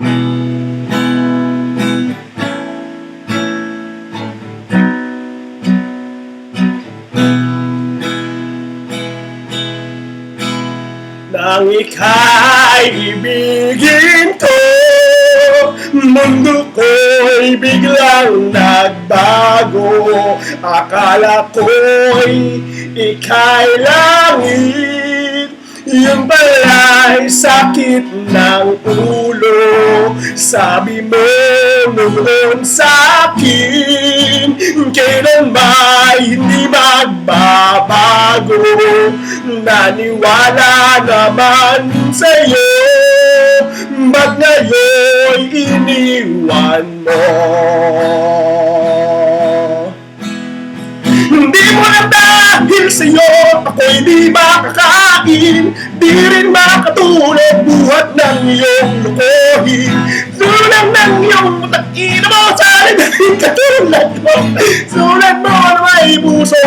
Nang ika'y ibigin ko Mundo ko'y biglang nagbago. Akala ko'y ika'y langit Yung bala'y sakit ng ulo Sabi mo noon sa akin Kailan ba hindi magbabago? Naniwala naman sa'yo Ba't ngayon iniwan mo? Hindi mo na dahil sa'yo Ako'y di makakain. Di rin makatulog Buhat ng iyong Sulang ng iyong mutakina mo Sana dahil katulad mo Sulat mo may pusong bato